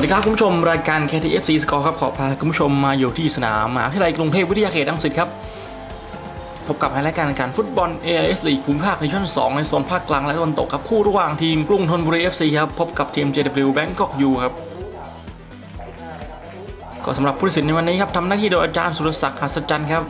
วัสดีครับคุณผู้ชมรายการ KTFC Score ครับขอพาคุณผู้ชมมาอยู่ที่สนามมหาวิทยาลัยกรุงเทพวิทยาเขตรังสิตครับ พบกับรายการแข่งขันฟุตบอล AIS League ภูมิภาคในช่วง2ในโซนภาคกลางและตะวันตกครับ คู่ระหว่างทีมกรุงธนบุรี FC ครับ พบกับทีม JW Bangkok U ครับ ก็สำหรับผู้ตัดสินในวันนี้ครับทำหน้าที่โดยอาจารย์สุรศักดิ์หัสจันทร์ครับ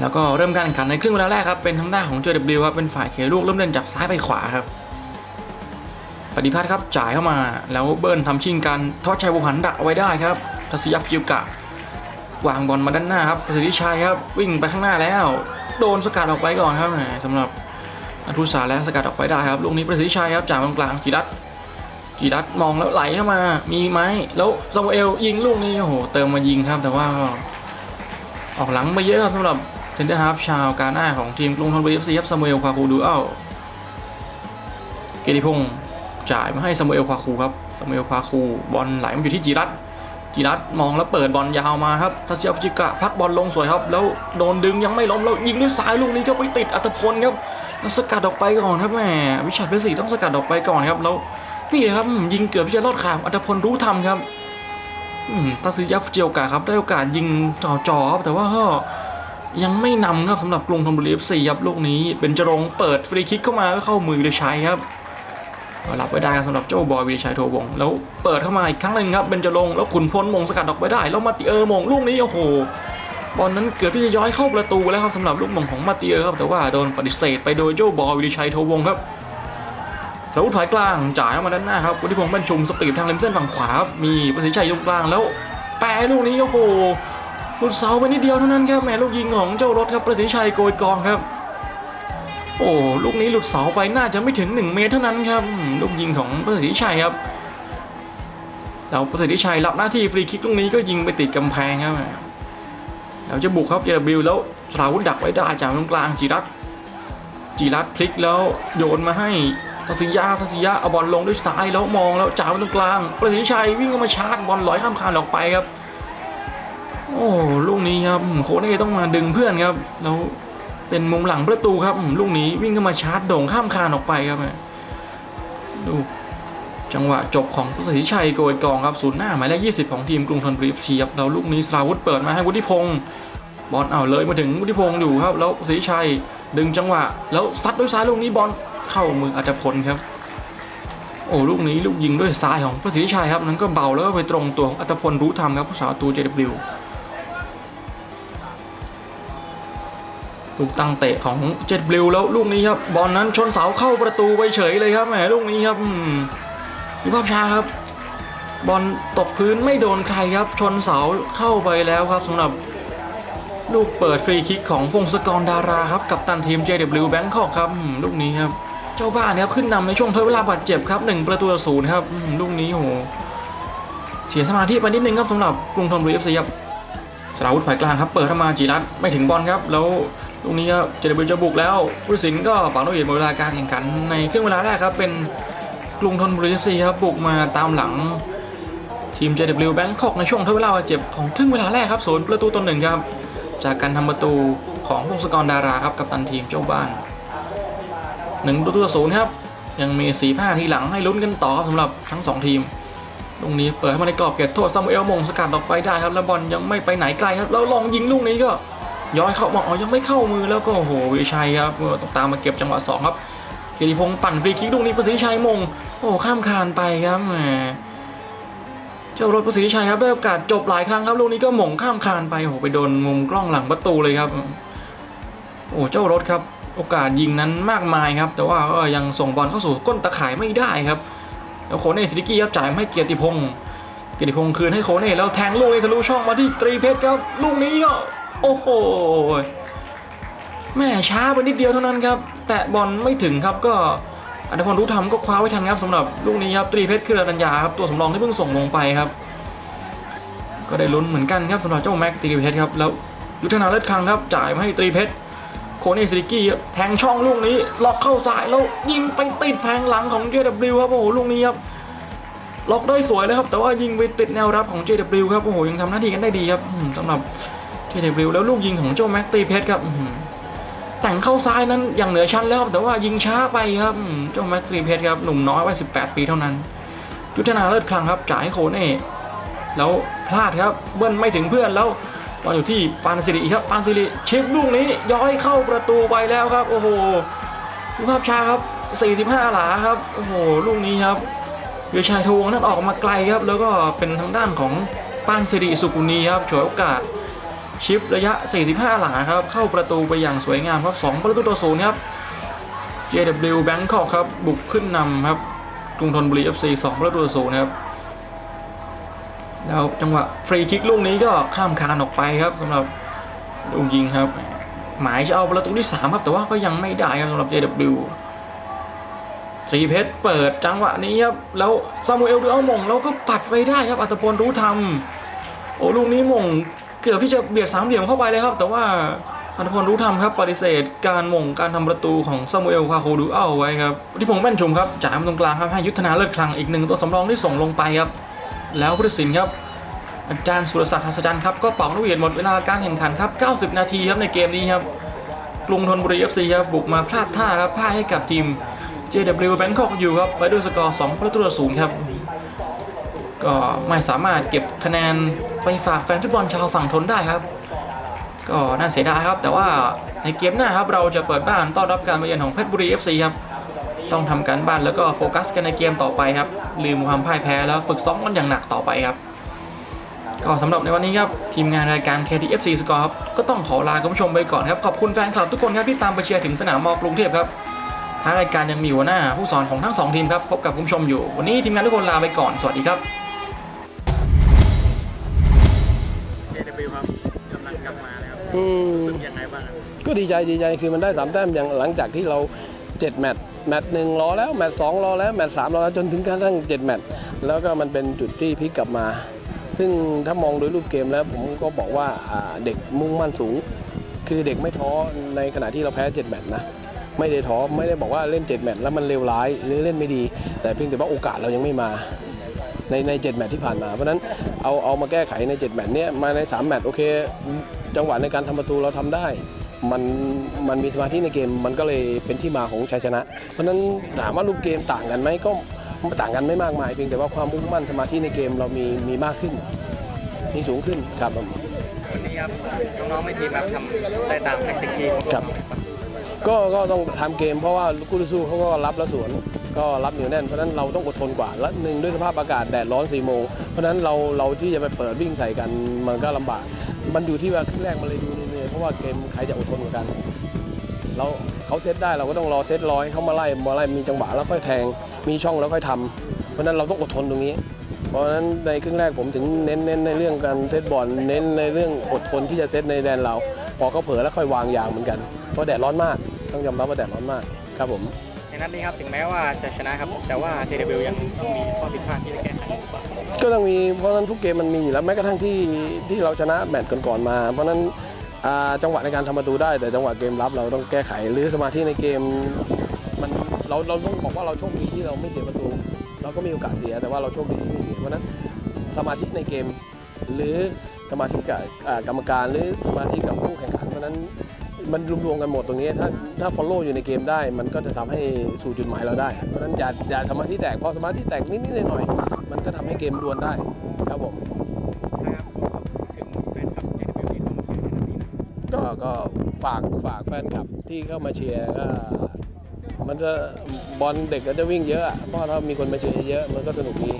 แล้วก็เริ่มการแข่งขันในครึ่งเวลาแรกครับเป็นทางด้านของ JW ครับเป็นฝ่ายเขลูกเริ่มเล่นจากซ้ายไปขวาครับ ปฏิพัฒน์ครับจ่ายเข้ามาแล้วเบิร์นทำชิงกันทอดชัยวงหันดักเอาไว้ได้ครับทัศยาฟิวกะวางบอลมาด้านหน้าครับประสิทธิชัยครับวิ่งไปข้างหน้าแล้ว โดนสกัดออกไปก่อนครับสำหรับอนุสาแล้วสกัดออกไปได้ครับลูกนี้ประสิทธิชัยครับจ่ายตรงกลางจีรัตจีรัตมองแล้วไหลเข้ามามีไหมแล้วซาเอลยิงลูกนี้โอ้โหเติมมายิงครับ แต่ว่าออกหลังมาเยอะครับสำหรับเซนเตอร์ฮาร์ฟชาวกาหน้าของทีมกรุงธนบุรีเอฟซีครับซามูเอลคาคูดูเอ้าเกติพงศ์ จ่ายมาให้ซามูเอลควาคูครับซามูเอลควาคูบอลไหลมาอยู่ที่จีรัตจิรัตมองแล้วเปิดบอลยาวมาครับทัศยฟจิกะพักบอลลงสวยครับ แล้วโดนดึงยังไม่ล้มแล้วยิงด้วยซ้ายลูกนี้ก็ไปติดอัตพลครับแล้วสกัดออกไปก่อนครับแหมวิชัดเพชรศรีต้องสกัดออกไปก่อนครับแล้วนี่ครับยิงเกือบที่จะรอดขาอัตพลรู้ทำครับอืมทัศยาฟิจิกะครับได้โอกาสยิงจ่อๆครับแต่ว่าก็ยังไม่นำครับสำหรับกรุงธนบุรีเอฟซีครับลูกนี้เป็นจรงเปิดฟรีคิกเข้ามาก็เข้ามือเลยชัยครับ รับไว้ได้ครับสำหรับเจ้าบอยวีรชัยโทวง แล้วเปิดเข้ามาอีกครั้งหนึ่งครับเบนจรงแล้วขุนพลมงสกัดออกไปได้ แล้วมาติเออร์มงลูกนี้โอ้โหบอลนั้นเกือบที่จะย้อยเข้าประตูแล้วครับสำหรับลูกมงของมาติเออร์ครับแต่ว่าโดนปฏิเสธไปโดยเจ้าบอยวีรชัยโทวงครับสาวุธผายกลางจ่ายเข้ามาด้านหน้าครับวุฒิพงศ์บรรชุมสปีดทางเลมเส้นฝั่งขวาครับมีประสิทธิชัยตรงกลางแล้ว แปรลูกนี้โอ้โหหลุดเสาไปนิดเดียวเท่านั้นครับแหมลูกยิงของเจ้ารถครับประสิทธิชัยโกยกองครับ โอ้ลูกนี้หลุดเสาไปน่าจะไม่ถึง 1 เมตรเท่านั้นครับลูกยิงของประสิทธิชัยครับแล้วประสิทธิชัยรับหน้าที่ฟรีคิกลูกนี้ก็ยิงไปติดกำแพงครับแล้วจะบุกครับเจบิลแล้วสราวุธดักไว้ได้จากตรงกลางจีรัตจีรัตพลิกแล้วโยนมาให้ทัศยาทัศยาเอาบอลลงด้วยซ้ายแล้วมองแล้วจ่ายไปตรงกลาง ประสิทธิชัยวิ่งเข้ามาชาร์จบอลลอยข้ามคานออกไปครับ โอ้ลูกนี้ครับโค้ชเอต้องมาดึงเพื่อนครับแล้ว เป็นมุมหลังประตูครับลูกนี้วิ่งเข้ามาชาร์จโด่งข้ามคานออกไปครับดูจังหวะจบของประสิทธิชัยโกยกองครับศูนย์หน้าหมายเลข20 ของทีมกรุงธนบุรีเชียบแล้วลูกนี้สราวุธเปิดมาให้วุฒิพงศ์บอลเอาเลยมาถึงวุฒิพงศ์อยู่ครับ แล้วประสิทธิชัยดึงจังหวะ แล้วซัดด้วยซ้ายลูกนี้บอลเข้ามืออัจพลครับโอ้ลูกนี้ลูกยิงด้วยซ้ายของประสิทธิชัยครับนั้นก็เบาแล้วก็ไปตรงตัวของอัตพลรู้ทำครับผู้สาวประตู JW ลูกตั้งเตะของเจ็ดบลิวแล้วลูกนี้ครับบอลนั้นชนเสาเข้าประตูไปเฉยเลยครับแหมลูกนี้ครับมีภาพช้าครับ บอลตกพื้นไม่โดนใครครับ ชนเสาเข้าไปแล้วครับสำหรับลูกเปิดฟรีคิกของพงศกรดาราครับกับตันทีม JW Bangkok ครับลูกนี้ครับเจ้าบ้านครับขึ้นนำในช่วงทดเวลาบาดเจ็บครับหนึ่งประตูต่อศูนย์ครับลูกนี้โหเสียสมาธิไปนิดนึงครับสำหรับกรุงธนบุรีเอฟซีครับสราวุธฝ่ายกลางครับเปิดเข้ามาจีรัตไม่ถึงบอลครับแล้ว ตรงนี้ครับเจเดบิลจะบุกแล้วผู้ตัดสินก็ปักนกหวีดหมดเวลาการแข่งขันในครึ่งเวลาแรกครับเป็นกรุงธนบุรีเอฟซีครับบุกมาตามหลังทีม JW Bangkok ในช่วงทดเวลาเจ็บของครึ่งเวลาแรกครับศูนย์ประตูต่อหนึ่งครับ จากการทำประตูของพงศกรดาราครับกับตันทีมเจ้าบ้านหนึ่งประตูต่อศูนย์ครับ ยังมีสีผ้าทีหลังให้ลุ้นกันต่อครับสำหรับทั้งสองทีม ตรงนี้เปิดเข้มาในกรอบเขตโทษซามูเอลมงสกัดออกไปได้ครับ แล้วบอลยังไม่ไปไหนไกลครับ แล้วลองยิงลูกนี้ก็ ย้อยเข้าบอกอ๋อยังไม่เข้ามือแล้วก็โอ้โหวิชัยครับต้องตามมาเก็บจังหวะสองครับเกียรติพงศ์ปั่นฟรีคิกลูกนี้ประสิทธิชัยมง โอ้ข้ามคานไปครับแหมเจ้ารถประสิทธิชัยครับได้โอกาสจบหลายครั้งครับลูกนี้ก็หม่งข้ามคานไปโอ้ไปโดนมุมกล้องหลังประตูเลยครับ โอ้เจ้ารถครับ โอกาสยิงนั้นมากมายครับ แต่ว่าก็ยังส่งบอลเข้าสู่ก้นตะข่ายไม่ได้ครับแล้วโคเน่ซิติกี้ครับจ่ายมาให้เกียรติพงศ์เกียรติพงศ์คืนให้โคเน่แล้วแทงลูกนี้ทะลุช่องมาที่ตรีเพชรครับ ลูกนี้ก็ โอ้โหแม่ช้าไปนิดเดียวเท่านั้นครับ แตะบอลไม่ถึงครับก็อันดพลรู้ทำก็คว้าไว้ทันครับสำหรับลูกนี้ครับตรีเพชรคือรัญญาครับตัวสำรองที่เพิ่งส่งลงไปครับ ก็ได้ลุ้นเหมือนกันครับสำหรับเจ้าแม็กตรีเพชรครับแล้วยุทธนาเลิศคังครับจ่ายมาให้ตรีเพชรโคเนซิริกี้แทงช่องลูกนี้ล็อกเข้าสายแล้วยิงไปติดแผงหลังของ JW ครับโอ้โหลูกนี้ครับล็อกได้สวยเลยครับแต่ว่ายิงไปติดแนวรับของ JW ครับโอ้โหยังทำหน้าที่กันได้ดีครับสำหรับ เดวิลแล้วลูกยิงของเจ้าแม็กตีเพชรครับแต่งเข้าซ้ายนั้นอย่างเหนือชั้นแล้วแต่ว่ายิงช้าไปครับเจ้าแม็กตีเพชรครับหนุ่มน้อยวัย18 ปีเท่านั้นยุทธนาเลิศคลังครับจ่ายให้โคเน่แล้วพลาดครับเบิ้ลไม่ถึงเพื่อนแล้วบอลอยู่ที่ปานสิริครับปานสิริชิปลูกนี้ย้อยเข้าประตูไปแล้วครับ โอ้โหดูภาพช้าครับ 45 หลาครับโอ้โหลูกนี้ครับเวียชัยทวงนั้นออกมาไกลครับ แล้วก็เป็นทางด้านของปานสิริสุกุณีครับฉวยโอกาส ชิประยะ 45 หลาครับ เข้าประตูไปอย่างสวยงามครับ 2 ประตูต่อศูนย์ครับ JW Bangkok ครับ บุกขึ้นนำครับกรุงธนบุรี FC 2 ประตูต่อศูนย์ครับ แล้วจังหวะฟรีคิกลูกนี้ก็ข้ามคานออกไปครับสำหรับลูกยิงครับ หมายจะเอาประตูที่ 3 ครับ แต่ว่าก็ยังไม่ได้ครับสำหรับ JW ตรีเพชรเปิดจังหวะนี้ครับ แล้วซามูเอลดูเอามงแล้วก็ปัดไปได้ครับอัตพลรู้ทำโอ้ลูกนี้มง เกือบที่จะเบียดสามเหลี่ยมเข้าไปเลยครับ แต่ว่าอันพลรู้ทำครับปฏิเสธการมงการทำประตูของซามูเอลคาโคดูเอาไว้ครับที่ผมแม่นชมครับจ่ายมาตรงกลางครับให้ยุทธนาเลิศคลังอีกหนึ่งตัวสำรองที่ส่งลงไปครับ แล้วผู้ตัดสินครับ อาจารย์สุรศักดิ์หัสจันทร์ครับก็เป่าลูกเหวียดหมดเวลาการแข่งขันครับ 90 นาทีครับในเกมนี้ครับกรุงธนบุรี FC ครับบุกมาพลาดท่าครับพ่ายให้กับทีม JW Bangkok อยู่ครับไปด้วยสกอร์2ประตูต่อศูนย์ครับ ก็ไม่สามารถเก็บคะแนนไปฝากแฟนฟุตบอลชาวฝั่งทนได้ครับ ก็น่าเสียดายครับ แต่ว่าในเกมหน้าครับเราจะเปิดบ้านต้อนรับการมาเยือนของเพชรบุรี FC ครับต้องทำการบ้านแล้วก็โฟกัสกันในเกมต่อไปครับ ลืมความพ่ายแพ้แล้วฝึกซ้อมกันอย่างหนักต่อไปครับก็สำหรับในวันนี้ครับ ทีมงานรายการ KTFC Score ครับก็ต้องขอลาคุณผู้ชมไปก่อนครับ ขอบคุณแฟนคลับทุกคนครับที่ตามไปเชียร์ถึงสนามมอกรุงเทพครับท้ายรายการยังมีหัวหน้าผู้สอนของทั้งสองทีมครับ พบกับคุณผู้ชมอยู่ วันนี้ทีมงานทุกคนลาไปก่อน สวัสดีครับ อืม รู้สึกยังไงบ้างก็ดีใจดีใจคือมันได้สามแต้มอย่างหลังจากที่เราเจ็ดแมตช์แมตช์หนึ่งรอแล้วแมตช์สองรอแล้วแมตช์สามรอแล้วจนถึงกระทั่งเจ็ดแมตช์แล้วก็มันเป็นจุดที่พลิกกลับมา ซึ่งถ้ามองโดยรูปเกมแล้วผมก็บอกว่าอ่าเด็กมุ่งมั่นสูง คือเด็กไม่ท้อในขณะที่เราแพ้เจ็ดแมตช์นะไม่ได้ท้อไม่ได้บอกว่าเล่นเจ็ดแมตช์แล้วมันเลวร้ายหรือเล่นไม่ดี แต่เพียงแต่ว่าโอกาสเรายังไม่มา ในในเจ็ดแมตช์ที่ผ่านมา เพราะฉะนั้นเอาเอามาแก้ไขในเจ็ดแมตช์เนี้ยมาในสามแมตช์โอเค จังหวะในการทำประตูเราทำได้ มันมันมีสมาธิในเกมมันก็เลยเป็นที่มาของชัยชนะ เพราะฉะนั้นถามว่ารูปเกมต่างกันไหมก็ต่างกันไม่มากมายเพียงแต่ว่าความมุ่งมั่นสมาธิในเกมเรามีมีมากขึ้น มีสูงขึ้นครับผมวันนี้ครับน้องๆในทีมครับทำได้ตามแทคติกที่ครับก็ก็ต้องทำเกมเพราะว่าคู่ต่อสู้เขาก็รับแล้วสวนก็รับเหนียวแน่นเพราะฉะนั้นเราต้องอดทนกว่าและหนึ่งด้วยสภาพอากาศแดดร้อนสี่โมงเพราะฉะนั้นเราเราที่จะไปเปิดวิ่งใส่กันมันก็ลำบาก มันอยู่ที่ว่าครึ่งแรกมันเลยดูเหนื่อยเพราะว่าเกมใครจะอดทนกว่ากันเราเขาเซตได้เราก็ต้องรอเซตร้อยเขามาไล่มาไล่มีจังหวะแล้วค่อยแทง มีช่องแล้วค่อยทำเพราะนั้นเราต้องอดทนตรงนี้ เพราะฉะนั้นในครึ่งแรกผมถึงเน้นเน้นในเรื่องการเซตบอลเน้นในเรื่องอดทนที่จะเซตในแดนเรา พอเขาเผลอแล้วค่อยวางยางเหมือนกันเพราะแดดร้อนมากต้องยอมรับว่าแดดร้อนมากครับผม นนัดนี้ครับถึงแม้ว่าจะชนะครับ แต่ว่า JW ยังต้องมีข้อผิดพลาดที่จะแก้ไขก็ต้องมีเพราะฉะนั้นทุกเกมมันมีอยู่แล้วแม้กระทั่งที่ที่เราชนะแมตช์ก่อนๆมา เพราะฉะนั้นจังหวะในการทำประตูได้ แต่จังหวะเกมรับเราต้องแก้ไขหรือสมาธิในเกมมันเราเราต้องบอกว่าเราโชคดีที่เราไม่เสียประตู เราก็มีโอกาสเสียแต่ว่าเราโชคดีที่ไม่เสียเพราะนั้นสมาธิในเกม หรือสมาธิกับกรรมการหรือสมาธิกับผู้แข่งขันเพราะนั้น มันรวมๆกันหมดตรงนี้ ถ้าถ้า follow อยู่ในเกมได้ มันก็จะทำให้สู่จุดหมายเราได้ เพราะฉะนั้นอย่าอย่าสมาธิแตกพอสมาธิแตกนิดๆหน่อยๆมันก็ทำให้เกมดวลได้ครับผมนะครับขอขอบคุณถึงแฟนคลับ JW ที่เข้ามาเชียร์ในนัดนี้นะก็ก็ฝากฝากแฟนคลับที่เข้ามาเชียร์ก็มันจะบอลเด็กก็จะวิ่งเยอะอะเพราะถ้ามีคนมาเชียร์เยอะมันก็สนุกดี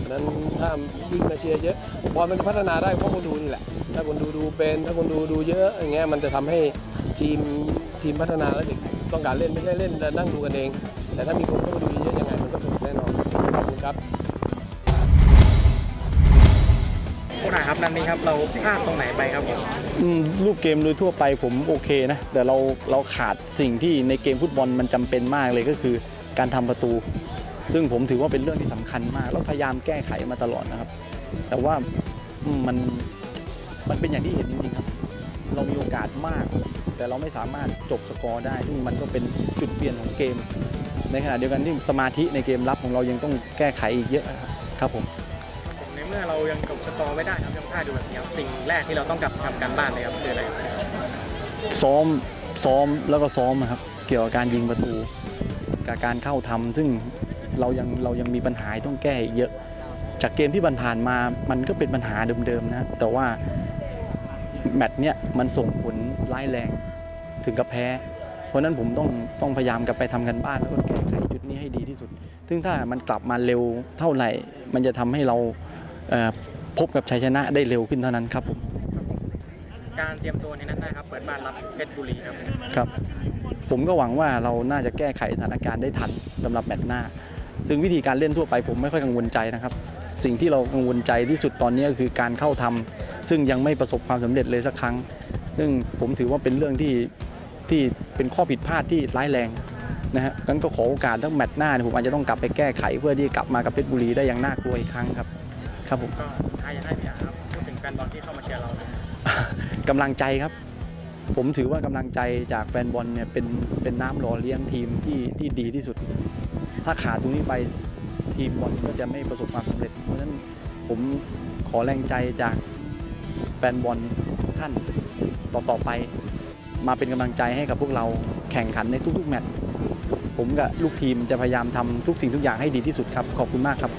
ฉะนั้นถ้าวิ่งมาเชียร์เยอะบอลมันจะพัฒนาได้เพราะคนดูนี่แหละ ถ้าคนดูดูเป็น ถ้าคนดูดูเยอะอย่างเงี้ยมันจะทำให้ ทีมทีมพัฒนาและเด็กต้องการเล่นไม่ใช่เล่นแต่นั่งดูกันเอง แต่ถ้ามีคนเข้ามาดูเยอะยังไงมันก็สนุกแน่นอนขอบคุณครับผู้นายครับนัดนี้ครับเราพลาดตรงไหนไปครับผมอืมรูปเกมโดยทั่วไปผมโอเคนะ แต่เราเราขาดสิ่งที่ในเกมฟุตบอลมันจำเป็นมากเลยก็คือการทำประตู ซึ่งผมถือว่าเป็นเรื่องที่สำคัญมาก แล้วพยายามแก้ไขมาตลอดนะครับ แต่ว่าอืมมันมันเป็นอย่างที่เห็นจริงๆครับ เรามีโอกาสมาก แต่เราไม่สามารถจบสกอร์ได้ซึ่งมันก็เป็นจุดเปลี่ยนของเกม ในขณะเดียวกันที่สมาธิในเกมรับของเรายังต้องแก้ไขอีกเยอะครับครับผมผมในเมื่อเรายังจบสกอร์ไม่ได้ครับยังพลาดอยู่แบบนี้ครับสิ่งแรกที่เราต้องกลับไปทำการบ้านเลยครับคืออะไรครับซ้อมซ้อมแล้วก็ซ้อมนะครับเกี่ยวกับการยิงประตูกับการเข้าทำซึ่งเรายังเรายังมีปัญหาต้องแก้อีกเยอะ จากเกมที่ผ่านๆมามันก็เป็นปัญหาเดิมๆนะแต่ว่า แมตช์เนี้ยมันส่งผลร้ายแรงถึงกับแพ้ เพราะฉะนั้นผมต้องต้องพยายามกลับไปทำกันบ้านแล้วก็แก้ไขจุดนี้ให้ดีที่สุด ซึ่งถ้ามันกลับมาเร็วเท่าไหร่ มันจะทำให้เราเอ่อพบกับชัยชนะได้เร็วขึ้นเท่านั้นครับผม การเตรียมตัวในนัดหน้าครับเปิดบ้านรับเพชรบุรีครับ ครับผมก็หวังว่าเราน่าจะแก้ไขสถานการณ์ได้ทันสำหรับแมตช์หน้า ซึ่งวิธีการเล่นทั่วไปผมไม่ค่อยกังวลใจนะครับ สิ่งที่เรากังวลใจที่สุดตอนนี้ก็คือการเข้าทำซึ่งยังไม่ประสบความสำเร็จเลยสักครั้ง ซึ่งผมถือว่าเป็นเรื่องที่ที่เป็นข้อผิดพลาดที่ร้ายแรงนะฮะงั้นก็ขอโอกาสทั้งแมตช์หน้าเนี่ยผมอาจจะต้องกลับไปแก้ไขเพื่อที่จะกลับมากับเพชรบุรีได้อย่างน่ากลัวอีกครั้งครับ ครับผมก็สุดท้ายอยากให้พี่อาครับพูดถึงแฟนบอลที่เข้ามาเชียร์เรากำลังใจครับ ผมถือว่ากำลังใจจากแฟนบอลเนี่ยเป็นเป็นน้ำหล่อเลี้ยงทีมที่ที่ดีที่สุด ถ้าขาดตรงนี้ไปทีมบอลก็จะไม่ประสบความสำเร็จ เพราะฉะนั้นผมขอแรงใจจากแฟนบอลท่านต่อต่อไป มาเป็นกำลังใจให้กับพวกเราแข่งขันในทุกๆ แมตช์ผมกับลูกทีมจะพยายามทำทุกสิ่งทุกอย่างให้ดีที่สุดครับ ขอบคุณมากครับ